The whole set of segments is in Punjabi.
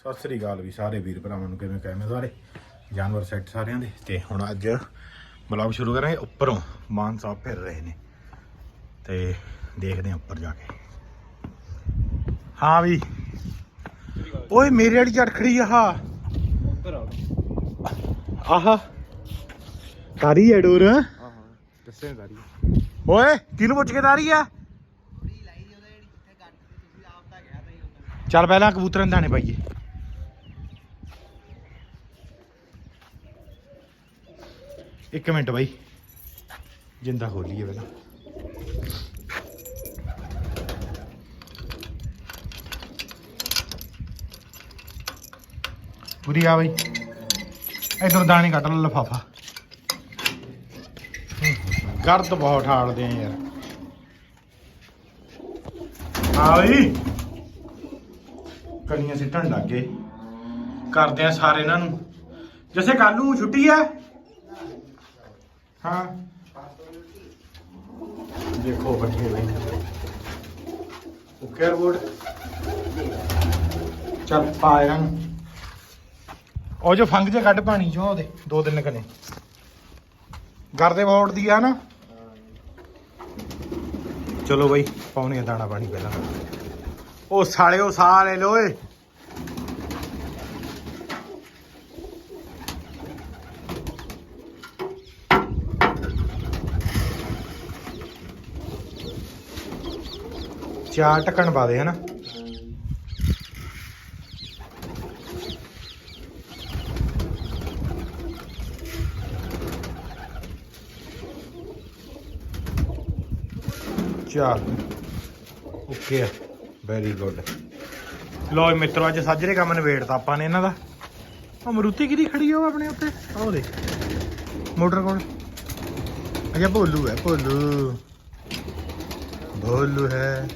ਸਤਿ ਸ੍ਰੀ ਅਕਾਲ ਵੀ ਸਾਰੇ ਵੀਰ ਭਰਾਵਾਂ ਨੂੰ ਕਿਵੇਂ ਕਹਿਮੇ ਸਾਰੇ? ਜਾਨਵਰ ਸੈੱਟ ਸਾਰਿਆਂ ਦੇ। ਤੇ ਹੁਣ ਅੱਜ ਬਲੌਗ ਸ਼ੁਰੂ ਕਰਾਂਗੇ। ਉੱਪਰੋਂ ਮਾਨ ਸਾਹਿਬ ਫਿਰ ਰਹੇ ਨੇ। ਤੇ ਦੇਖਦੇ ਹਾਂ ਉੱਪਰ ਜਾ ਕੇ। ਹਾਂ ਵੀ। ਓਏ ਮੇਰੇ ਵਾਲੀ ਝੜ ਖੜੀ ਆਹ। ਆਹ। ਤਾਰੀ ਹੈ ਡੋਰ ਦੱਸੇ ਤਾਰੀ। ਓਏ ਕਿਹਨੂੰ ਪੁੱਛ ਕੇ ਤਾਰੀ ਆ? ਚੱਲ ਪਹਿਲਾਂ ਕਬੂਤਰਾਂ ਦੇ ਦਾਣੇ ਪਾਈਏ। ਇੱਕ ਮਿੰਟ ਬਾਈ। ਜਿੰਦਾ ਖੋਲੀਏ ਪਹਿਲਾਂ। ਪੂਰੀ ਆ ਬਾਈ। ਇਧਰ ਦਾਣੇ ਕੱਢ ਲੈ, ਲਫਾਫਾ। ਗਰਦ ਬਹੁਤ ਠਾਲਦੇ ਆ ਯਾਰ। ਆ ਬਈ। ਕਣੀਆਂ ਸਿੱਟਣ ਲੱਗ ਗਏ। ਕਰਦੇ ਆ ਸਾਰੇ ਇਹਨਾਂ ਨੂੰ। ਜੈਸੇ ਕੱਲ ਨੂੰ ਛੁੱਟੀ ਆ ਹਾਂ। ਦੇਖੋ ਬੱਠੇ ਬਈ ਓਕੇ ਰਿਪੋਰਟ ਚੱਲ, ਪਾ ਇਹਨਾਂ ਨੂੰ। ਉਹ ਜੋ ਫੰਗ ਜੇ ਕੱਢ ਪਾਣੀ ਚੋਂ ਉਹਦੇ, ਦੋ ਦਿਨ ਕਨੇ ਗਰਦੇ ਵੋਟ ਦੀ ਆ ਨਾ। ਚਲੋ ਬਈ, ਪਾਉਣੇ ਆ ਦਾਣਾ ਪਾਣੀ ਪਹਿਲਾਂ। ਉਹ ਸਾਲਿਓ ਸਾਹ ਲੈ ਚਾਰ ਟਕਣ ਪਾ ਦੇ, ਹਨਾ? ਚਾਰ। ਓਕੇ ਵੈਰੀ ਗੁੱਡ ਲੋ ਮਿੱਤਰੋ, ਅੱਜ ਸਾਜਰੇ ਕੰਮ ਨਵੇੜਤਾ ਆਪਾਂ ਨੇ ਇਹਨਾਂ ਦਾ। ਅਮਰੂਤੀ ਕਿਹਦੀ ਖੜੀ ਆ ਉਹ ਆਪਣੇ ਉੱਤੇ? ਆਹ ਦੇ ਮੋਟਰ ਕੋਲ ਅੱਛਾ, ਭੋਲੂ ਹੈ, ਭੋਲੂ। ਭੋਲੂ ਹੈ।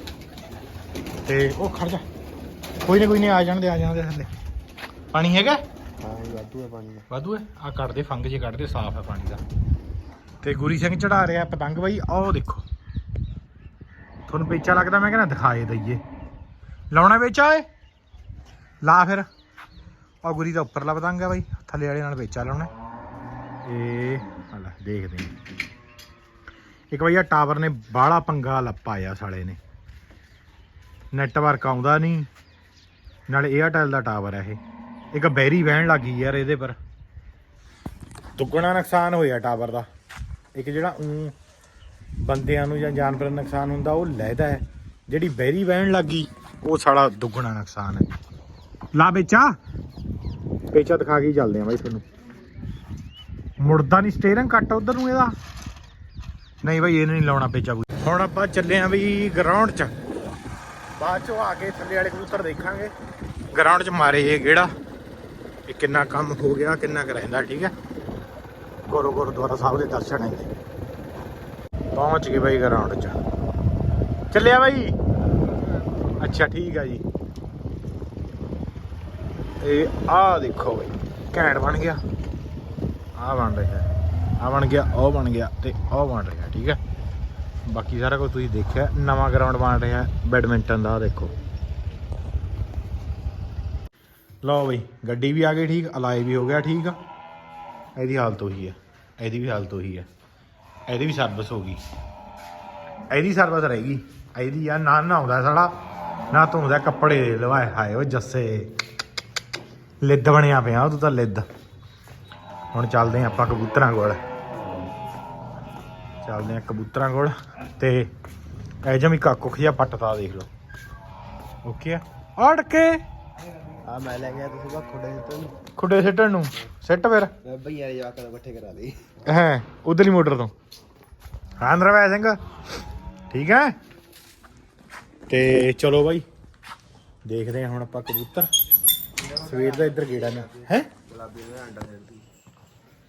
ਤੇ ਉਹ ਖੜ ਜਾ। ਕੋਈ ਨਾ ਕੋਈ ਨਹੀਂ ਆ ਜਾਣ ਦੇ ਆ ਜਾਣ ਦੇ ਥੱਲੇ ਪਾਣੀ ਹੈਗਾ? ਹਾਂ ਵਾਧੂ ਹੈ ਪਾਣੀ ਦਾ। ਵਾਧੂ ਹੈ? ਆ ਕੱਢਦੇ ਫੰਗ ਜੇ ਕੱਢਦੇ ਸਾਫ਼ ਹੈ ਪਾਣੀ ਦਾ। ਤੇ ਗੁਰੀ ਸਿੰਘ ਚੜਾ ਰਿਹਾ ਪਤੰਗ ਬਾਈ ਆਹ ਦੇਖੋ। ਤੁਹਾਨੂੰ ਪੇਚਾ ਲੱਗਦਾ ਮੈਂ ਕਹਿੰਦਾ ਦਿਖਾਏ ਦਈਏ। ਲਾਉਣਾ ਵੇਚਾ ਏ ਲਾ ਫਿਰ। ਆ ਗੁਰੀ ਦਾ ਉੱਪਰਲਾ ਪਤੰਗ ਹੈ ਬਾਈ ਥੱਲੇ ਵਾਲੇ ਨਾਲ ਵੇਚਾ ਲਾਉਣਾ। ਇਹ ਆ ਲੈ ਦੇਖਦੇ ਇੱਕ ਭਈਆ ਟਾਵਰ ਨੇ ਬਾਹਲਾ ਪੰਗਾ ਲੱਪਾਇਆ ਸਾਲੇ ਨੇ। ਨੈਟਵਰਕ ਆਉਂਦਾ ਨਹੀਂ। ਨਾਲੇ 에ਅਰਟੈਲ ਦਾ ਟਾਵਰ ਹੈ ਇਹ। ਇੱਕ ਬੈਰੀ ਵਹਿਣ ਲੱਗੀ ਯਾਰ ਇਹਦੇ ਪਰ। ਦੁੱਗਣਾ ਨੁਕਸਾਨ ਹੋਇਆ ਟਾਵਰ ਦਾ। ਇੱਕ ਜਿਹੜਾ ਉਂ ਬੰਦਿਆਂ ਨੂੰ ਜਾਂ ਜਾਨਵਰਾਂ ਨੂੰ ਨੁਕਸਾਨ ਹੁੰਦਾ, ਉਹ ਲੈਦਾ ਹੈ। ਜਿਹੜੀ ਬੈਰੀ ਵਹਿਣ ਲੱਗੀ, ਉਹ ਸਾਡਾ ਦੁੱਗਣਾ ਨੁਕਸਾਨ ਹੈ। ਲਾ ਵੇਚਾ ਪੇਚਾ ਦਿਖਾ ਕੇ ਹੀ ਚੱਲਦੇ ਆ ਬਾਈ ਤੁਹਾਨੂੰ। ਮੁੜਦਾ ਨਹੀਂ ਸਟੀਅਰਿੰਗ ਕੱਟ ਉਧਰ ਨੂੰ ਇਹਦਾ। ਨਹੀਂ ਬਾਈ ਇਹ ਨਹੀਂ ਲਾਉਣਾ ਪੇਚਾ ਕੋਈ। ਹੁਣ ਆਪਾਂ ਚੱਲੇ ਆਂ ਬਈ ਗਰਾਊਂਡ 'ਚ। ਬਾਅਦ 'ਚੋਂ ਆ ਕੇ ਥੱਲੇ ਵਾਲੇ ਕਬੂਤਰ ਦੇਖਾਂਗੇ। ਗਰਾਊਂਡ 'ਚ ਮਾਰੇ ਇਹ ਗੇੜਾ। ਇਹ ਕਿੰਨਾ ਕੰਮ ਹੋ ਗਿਆ, ਕਿੰਨਾ ਕੁ ਰਹਿੰਦਾ, ਠੀਕ ਹੈ? ਗੁਰੂ ਗੁਰਦੁਆਰਾ ਸਾਹਿਬ ਦੇ ਦਰਸ਼ਨ ਹੈ ਪਹੁੰਚ ਗਏ ਬਾਈ ਗਰਾਊਂਡ 'ਚ। ਚੱਲਿਆ ਬਾਈ? ਅੱਛਾ, ਠੀਕ ਆ ਜੀ। ਇਹ ਆ ਦੇਖੋ ਬਾਈ, ਘੈਂਟ ਬਣ ਗਿਆ। ਆ ਬਣ ਰਿਹਾ। ਆ ਬਣ ਗਿਆ, ਉਹ ਬਣ ਗਿਆ ਤੇ ਉਹ ਬਣ ਰਿਹਾ, ਠੀਕ ਹੈ? ਬਾਕੀ ਸਾਰਾ ਕੁਝ ਤੁਸੀਂ ਦੇਖਿਆ, ਨਵਾਂ ਗਰਾਊਂਡ ਬਣ ਰਿਹਾ ਬੈਡਮਿੰਟਨ ਦਾ ਦੇਖੋ। ਲਓ ਬਈ, ਗੱਡੀ ਵੀ ਆ ਗਈ ਠੀਕ ਅਲਾਈ ਵੀ ਹੋ ਗਿਆ ਠੀਕ। ਆ ਇਹਦੀ ਹਾਲਤ ਉਹੀ ਹੈ ਇਹਦੀ ਵੀ ਹਾਲਤ ਉਹੀ ਹੈ ਇਹਦੀ ਵੀ ਸਰਵਿਸ ਹੋ ਗਈ। ਇਹਦੀ ਸਰਵਿਸ ਰਹੇਗੀ ਇਹਦੀ ਆ, ਨਾ ਨਹਾਉਂਦਾ ਸਾਲਾ, ਨਾ ਧੋਂਦਾ, ਕੱਪੜੇ ਲਵਾਏ, ਹਾਏ ਓ ਜੱਸੇ। ਲਿੱਦ ਬਣਿਆ ਪਿਆ ਤੂੰ ਤਾਂ ਲਿੱਦ। ਹੁਣ ਚੱਲਦੇ ਆਂ ਆਪਾਂ ਕਬੂਤਰਾਂ ਕੋਲ। ਚੱਲਦੇ ਆਂ ਕਬੂਤਰਾਂ ਕੋਲ ਤੇ ਇਹ ਜਮੀ ਕਾਕੁਖ ਜਿਹਾ ਪੱਟਦਾ ਦੇਖ ਲਓ। ਓਕੇ ਆ? ਅੜ ਕੇ। ਆ ਮੈਂ ਲੈ ਗਿਆ ਤੁਸੀਂ ਬਾ ਖੁੱਡੇ ਤੋਂ ਖੁੱਡੇ ਸਿੱਟਣ ਨੂੰ। ਸਿੱਟ ਫਿਰ। ਭਈਆ ਦੇ ਜਵਾਕਾਂ ਨੂੰ ਇਕੱਠੇ ਕਰਾ ਦੇ ਹੈ ਉਧਰਲੀ ਮੋਟਰ ਤੋਂ। ਹਾਂ ਨਰਵੈ ਸਿੰਘ ਠੀਕ ਹੈ? ਤੇ ਚਲੋ ਬਾਈ ਦੇਖਦੇ ਹਾਂ ਹੁਣ ਆਪਾਂ ਕਬੂਤਰ। ਸਵੇਰ ਦਾ ਇੱਧਰ ਗੇੜਾ ਨਾ। ਹੈ? ਗੁਲਾਬੀ ਦਾ ਅੰਡਾ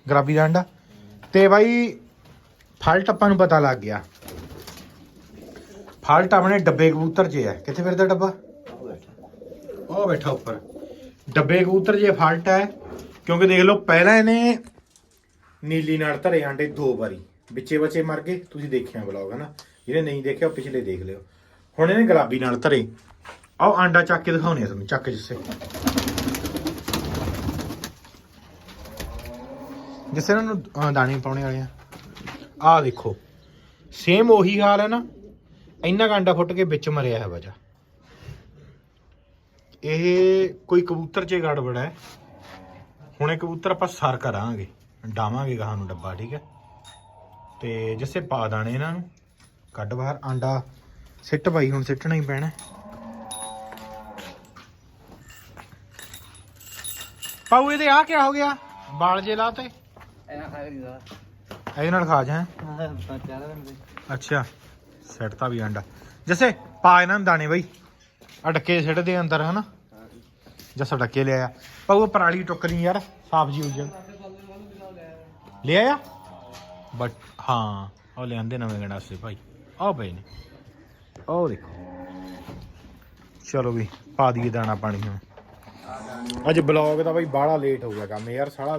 ਗਰਾਬੀ ਦਾ ਅੰਡਾ। ਤੇ ਬਾਈ ਫਾਲਟ ਆਪਾਂ ਨੂੰ ਪਤਾ ਲੱਗ ਗਿਆ। ਫਾਲਟ ਆਪਣੇ ਡੱਬੇ ਕਬੂਤਰ 'ਚ ਹੈ ਕਿੱਥੇ ਫਿਰਦਾ ਡੱਬਾ? ਉਹ ਬੈਠਾ ਉੱਪਰ। ਡੱਬੇ ਕਬੂਤਰ 'ਚ ਫਾਲਟ ਹੈ, ਕਿਉਂਕਿ ਦੇਖ ਲਓ, ਪਹਿਲਾਂ ਇਹਨੇ ਨੀਲੀ ਨਾਲ ਧਰੇ ਆਂਡੇ ਦੋ ਵਾਰੀ। ਵਿੱਚੇ ਬਚੇ ਮਰ ਗਏ, ਤੁਸੀਂ ਦੇਖਿਆ ਬਲੌਗ ਹੈ ਨਾ ਜਿਹਨੇ ਨਹੀਂ ਦੇਖਿਆ ਪਿਛਲੇ ਦੇਖ ਲਿਓ। ਹੁਣ ਇਹਨੇ ਗੁਲਾਬੀ ਨਾਲ ਧਰੇ। ਆਓ ਆਂਡਾ ਚੱਕ ਕੇ ਦਿਖਾਉਣੇ ਆ ਤੁਹਾਨੂੰ, ਚੱਕ ਕੇ ਜਿਸੇ। ਜਿਸੇ ਨੂੰ ਦਾਣੇ ਪਾਉਣੇ ਵਾਲੇ ਆ। ਆਹ ਦੇਖੋ ਸੇਮ ਉਹੀ ਹਾਲ ਹੈ ਨਾ, ਇੰਨਾ ਕਾਂਡਾ ਫੁੱਟ ਕੇ ਵਿੱਚ ਮਰਿਆ ਹੈ ਵਜਾ। ਇਹ ਕੋਈ ਕਬੂਤਰ 'ਚ ਗੜਬੜ ਹੈ। ਹੁਣ ਇਹ ਕਬੂਤਰ ਆਪਾਂ ਸਰ ਕਰਾਂਗੇ, ਡਾਵਾਂਗੇ ਗਾਹਾਂ ਨੂੰ ਡੱਬਾ, ਠੀਕ ਹੈ। ਤੇ ਜਿਸੇ ਪਾ ਦਾਣੇ ਇਹਨਾਂ ਨੂੰ, ਕੱਢ ਬਾਹਰ, ਆਂਡਾ ਸਿੱਟ ਬਾਈ, ਹੁਣ ਸਿੱਟਣਾ ਹੀ ਪੈਣਾ। ਪਾਉ, ਇਹਦੇ ਆ ਕਿਆ ਹੋ ਗਿਆ? ਬਾਲ ਜੇ ਲਾਤੇ। ਇਹਨਾਂ ਖਾ ਰਹੀ ਦਾ ਇਹਦੇ ਨਾਲ ਖਾ ਜਾ। ਅੱਛਾ ਸਿੱਟਤਾ ਵੀ ਆਂਡਾ ਜਿਸੇ, ਪਾ ਇਹਨਾਂ ਨੂੰ ਦਾਣੇ ਬਈ। ਆ ਸਿੱਟ ਦੇ ਅੰਦਰ, ਹਨਾ? ਜੱਸਾ ਡੱਕੇ ਲਿਆ ਪਾਉ ਪਰਾਲੀ ਟੁੱਕਰੀ ਯਾਰ, ਸਾਫ਼ ਜੀ ਉਜਲ ਲੈ ਆਇਆ? ਬਟ, ਹਾਂ, ਉਹ ਲਿਆਂਦੇ ਨਵੇਂ ਗੰਡਾਸੇ ਭਾਈ। ਆਹ ਪਏ ਨੇ। ਉਹ ਦੇਖੋ। ਚਲੋ ਵੀ, ਪਾ ਦਈਏ ਦਾਣਾ ਪਾਣੀ ਹੁਣ। ਅੱਜ ਬਲੌਗ ਦਾ ਬਈ ਬਾਹਲਾ ਲੇਟ ਹੋ ਗਿਆ ਕੰਮ ਯਾਰ, ਸਾਲਾ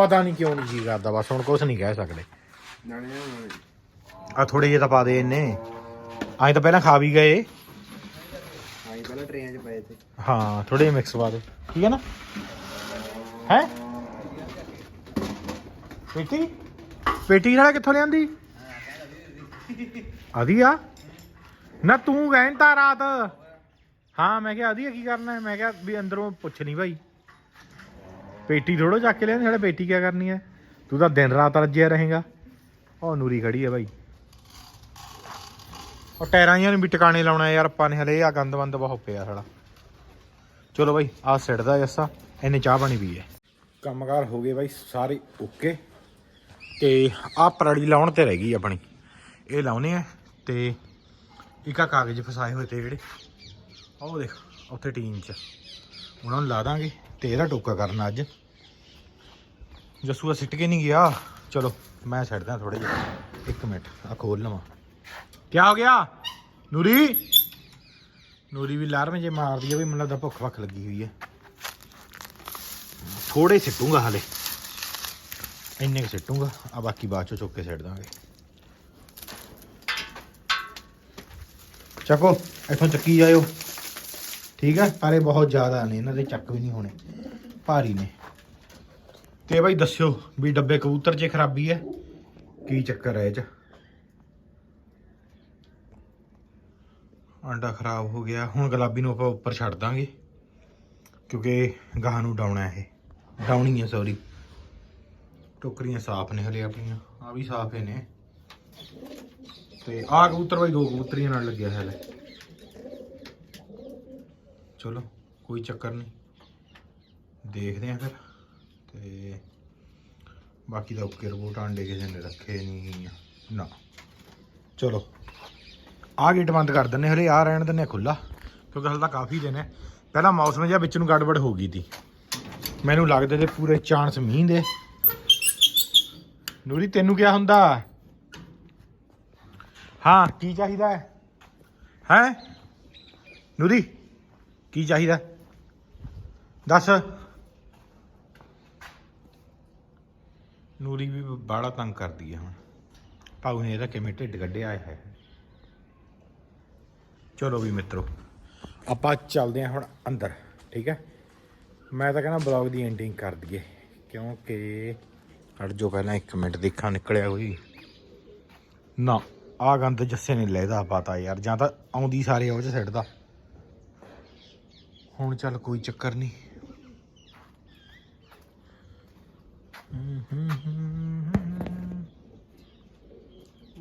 ਪਤਾ ਨਹੀਂ ਕਿਉਂ ਨਹੀਂ ਜੀ ਕਰਦਾ ਬਸ ਹੁਣ ਕੁਝ ਨਹੀਂ ਕਹਿ ਸਕਦੇ। ਆ ਥੋੜੇ ਜਿਹੇ ਤਾਂ ਪਾ ਦੇ ਇੰਨੇ ਐਂ ਤਾਂ ਪਹਿਲਾਂ ਖਾ ਵੀ ਗਏ। ਹਾਂ ਇਹ ਪਹਿਲਾਂ ਟ੍ਰੇਨ 'ਚ ਪਏ ਤੇ। ਹਾਂ ਥੋੜੇ ਜਿਹੇ ਮਿਕਸ ਪਾ ਦੇ। ਠੀਕ ਹੈ ਨਾ? ਹੈ? ਪੇਟੀ? ਪੇਟੀ ਵਾਲਾ ਕਿੱਥੋਂ ਲਿਆਂਦੀ? ਆਦੀ ਆ? ਨਾ ਤੂੰ ਗੈਂਤਾ ਰਾਤ। ਹਾਂ ਮੈਂ ਕਿਹਾ ਆਦੀ ਕੀ ਕਰਨਾ ਹੈ? ਮੈਂ ਕਿਹਾ ਵੀ ਅੰਦਰੋਂ ਪੁੱਛ ਨਹੀਂ ਭਾਈ। ਪੇਟੀ ਥੋੜੋ ਚੱਕ ਕੇ ਲਿਆਂਦੀ ਸਾਡੇ ਪੇਟੀ ਕਿਆ ਕਰਨੀ ਹੈ? ਤੂੰ ਤਾਂ ਦਿਨ ਰਾਤ ਰੱਜਿਆ ਰਹੇਗਾ। ਉਹ ਨੂਰੀ ਖੜੀ ਹੈ ਬਾਈ। ਉਹ ਟਾਇਰਾਂ ਜਿਹੀਆਂ ਨੂੰ ਵੀ ਟਿਕਾਣੇ ਲਾਉਣਾ ਯਾਰ ਆਪਾਂ ਨੇ, ਹਲੇ ਆ ਗੰਦ ਬੰਦ ਬਹੁਤ ਪਿਆ ਸਾਡਾ ਚਲੋ ਬਾਈ ਆ ਸਿੱਟਦਾ ਜੱਸਾ, ਇਹਨੇ ਚਾਹ ਪਾਣੀ ਪੀ ਹੈ। ਕੰਮਕਾਰ ਹੋ ਗਏ ਬਾਈ, ਸਾਰੇ ਓਕੇ। ਤੇ ਆ ਪਰਾੜੀ ਲਾਉਣ ਤੇ ਰਹਿ ਗਈ ਆਪਣੀ। ਇਹ ਲਾਉਨੇ ਆ ਤੇ ਇੱਕ ਆ ਕਾਗਜ਼ ਫਸਾਏ ਹੋਏ ਤੇ ਜਿਹੜੇ। ਉਹ ਦੇਖ, ਉੱਥੇ ਟੀਮ 'ਚ। ਉਹਨਾਂ ਨੂੰ ਲਾ ਦਾਂਗੇ। ਤੇ ਇਹਦਾ ਟੋਕਾ ਕਰਨਾ ਅੱਜ। ਜਸੂਆ ਸਿੱਟ ਕੇ ਨਹੀਂ ਗਿਆ। ਚਲੋ, ਮੈਂ ਛੱਡਦਾ ਥੋੜੇ ਜਿਹਾ। ਇੱਕ ਮਿੰਟ ਆ ਖੋਲ ਲਵਾਂ। ਕੀ ਹੋ ਗਿਆ? ਨੂਰੀ? ਨੂਰੀ ਵੀ ਲਾਰਮ ਜੇ ਮਾਰਦੀ ਆ ਵੀ ਮੈਨੂੰ ਲੱਗਦਾ ਭੁੱਖ ਵੱਖ ਲੱਗੀ ਹੋਈ ਹੈ ਥੋੜੇ ਸਿੱਟੂਗਾ ਹਲੇ। ਇੰਨੇ ਕੁ ਸਿੱਟੂਗਾ। ਆ ਬਾਕੀ ਬਾਅਦ ਚੋਂ ਚੁੱਕ ਕੇ ਸਿੱਟ ਦਾਂਗੇ। ਚੱਕੋ, ਇੱਥੋਂ ਚੱਕੀ ਜਾਇਓ। ਠੀਕ ਹੈ ਪਰ ਇਹ ਬਹੁਤ ਜ਼ਿਆਦਾ ਨੇ, ਇਹਨਾਂ ਦੇ ਚੱਕ ਵੀ ਨਹੀਂ ਹੋਣੇ। ਭਾਰੀ ਨੇ। ਤੇ ਬਾਈ ਦੱਸਿਓ ਵੀ ਡੱਬੇ ਕਬੂਤਰ 'ਚ ਖਰਾਬੀ ਹੈ? ਕੀ ਚੱਕਰ ਹੈ ਇਹ 'ਚ? ਆਂਡਾ ਖਰਾਬ ਹੋ ਗਿਆ। ਹੁਣ ਗੁਲਾਬੀ ਨੂੰ ਆਪਾਂ ਉੱਪਰ ਛੱਡ ਦਾਂਗੇ। ਕਿਉਂਕਿ ਗਾਹਾਂ ਨੂੰ ਡਾਉਣਾ ਇਹ। ਡਾਉਣੀ ਹੈ ਸੌਰੀ ਟੋਕਰੀਆਂ ਸਾਫ਼ ਨੇ ਹਲੇ ਆਪਣੀਆਂ। ਆ ਵੀ ਸਾਫ਼ ਹੀ ਨੇ। ਤੇ ਆਹ ਕਬੂਤਰ ਬਾਈ ਦੋ ਕਬੂਤਰੀਆਂ ਨਾਲ ਲੱਗਿਆ ਹਲੇ ਚਲੋ, ਕੋਈ ਚੱਕਰ ਨਹੀਂ। ਦੇਖਦੇ ਆਂ ਫਿਰ। ਤੇ ਬਾਕੀ ਦਾ ਓਕੇ ਰਿਪੋਰਟ ਆਂਡੇ ਕਿਸੇ ਨੇ ਰੱਖੇ ਨਹੀਂ। ਨਾ। ਚਲੋ। ਆਹ ਗੇਟ ਬੰਦ ਕਰ ਦਿੰਨੇ ਹਲੇ ਆ ਰਹਿਣ ਦਿੰਨੇ ਖੁੱਲਾ ਕਿਉਂਕਿ ਹਲੇ ਤਾਂ ਕਾਫੀ ਦਿਨ ਹੈ। ਪਹਿਲਾਂ ਮੌਸਮ ਜਿਹਾ ਵਿੱਚ ਨੂੰ ਗੜਬੜ ਹੋ ਗਈ ਤੀ। ਮੈਨੂੰ ਲੱਗਦੇ ਤੇ ਪੂਰੇ ਚਾਂਸ ਮੀਂਹ ਦੇ। ਨੂਰੀ, ਤੈਨੂੰ ਕੀ ਹੁੰਦਾ? ਹਾਂ, ਕੀ ਚਾਹੀਦਾ ਹੈ? ਹੈ? ਨੂਰੀ? ਕੀ ਚਾਹੀਦਾ? ਦੱਸ। ਨੂਰੀ ਵੀ ਬਾੜਾ ਤੰਗ ਕਰਦੀ ਹੈ ਹੁਣ। ਭਾਉ ਨੇ ਇਹਦਾ ਕਿਵੇਂ ਢਿੱਡ ਕੱਢਿਆ ਹੈ ਚਲੋ ਵੀ ਮਿੱਤਰੋ, ਆਪਾਂ ਚੱਲਦੇ ਹਾਂ ਹੁਣ ਅੰਦਰ, ਠੀਕ ਹੈ? ਮੈਂ ਤਾਂ ਕਹਿੰਦਾ ਬਲੌਗ ਦੀ ਐਂਡਿੰਗ ਕਰ ਦਈਏ, ਕਿਉਂਕਿ ਹਟ ਜੋ ਪਹਿਲਾਂ 1 ਮਿੰਟ, ਦੇਖਾਂ ਨਿਕਲਿਆ ਹੋਈ ਨਾ ਆ ਗੰਦ ਜੱਸੇ ਨੇ ਲੈਦਾ ਪਤਾ ਯਾਰ, ਜਾਂ ਤਾਂ ਆਉਂਦੀ ਸਾਰੇ ਉਹ ਚ ਸਿੱਟਦਾ। ਹੁਣ ਚੱਲ ਕੋਈ ਚੱਕਰ ਨਹੀਂ।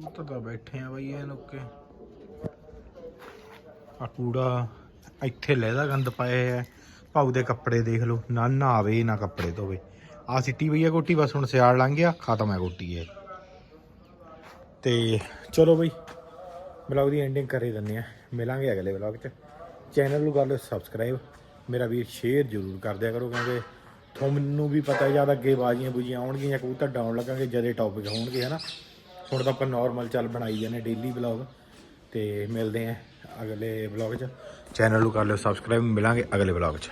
ਉਹ ਤਾਂ ਬੈਠੇ ਆ ਬਈ ਇਹ ਲੋਕੇ। ਆ ਕੂੜਾ ਇੱਥੇ ਲੈਦਾ ਗੰਦ ਪਾਏ ਆ। ਭਾਊ ਦੇ ਕੱਪੜੇ ਦੇਖ ਲਓ, ਨਾ ਨਹਾਵੇ, ਨਾ ਕੱਪੜੇ ਧੋਵੇ। ਆ ਸਿੱਟੀ ਪਈ ਆ ਕੋਟੀ ਬਸ ਹੁਣ ਸਿਆਲ ਲੰਘ ਗਿਆ, ਖਤਮ ਹੈ ਕੋਟੀ ਇਹ। ਤੇ ਚਲੋ ਬਈ ਬਲੌਗ ਦੀ ਐਂਡਿੰਗ ਕਰੇ ਦਿੰਦੇ ਆ। ਮਿਲਾਂਗੇ ਅਗਲੇ ਬਲੌਗ 'ਚ। ਚੈਨਲ ਨੂੰ ਕਰ ਲਓ ਸਬਸਕ੍ਰਾਈਬ ਮੇਰਾ ਵੀਰ ਸ਼ੇਅਰ ਜ਼ਰੂਰ ਕਰ ਦਿਆ ਕਰੋ, ਕਿਉਂਕਿ ਤੁਹਾਨੂੰ ਵੀ ਪਤਾ ਹੈ ਜਦ ਅੱਗੇ ਬਾਜੀਆਂ ਬੁਜੀਆਂ ਆਉਣਗੀਆਂ, ਜਾਂ ਕਬੂਤਰ ਡਾਉਣ ਲੱਗਾਂਗੇ ਜਦੇ ਟੌਪਿਕ ਹੋਣਗੇ, ਹਨਾ? ਹੁਣ ਤਾਂ ਆਪਾਂ ਨਾਰਮਲ ਚੱਲ ਬਣਾਈ ਜਾਂਦੇ ਡੇਲੀ ਬਲੌਗ ਤੇ ਮਿਲਦੇ ਆ ਅਗਲੇ ਬਲੌਗ 'ਚ। ਚੈਨਲ ਨੂੰ ਕਰ ਲਿਓ ਸਬਸਕ੍ਰਾਈਬ, ਮਿਲਾਂਗੇ ਅਗਲੇ ਬਲੌਗ 'ਚ।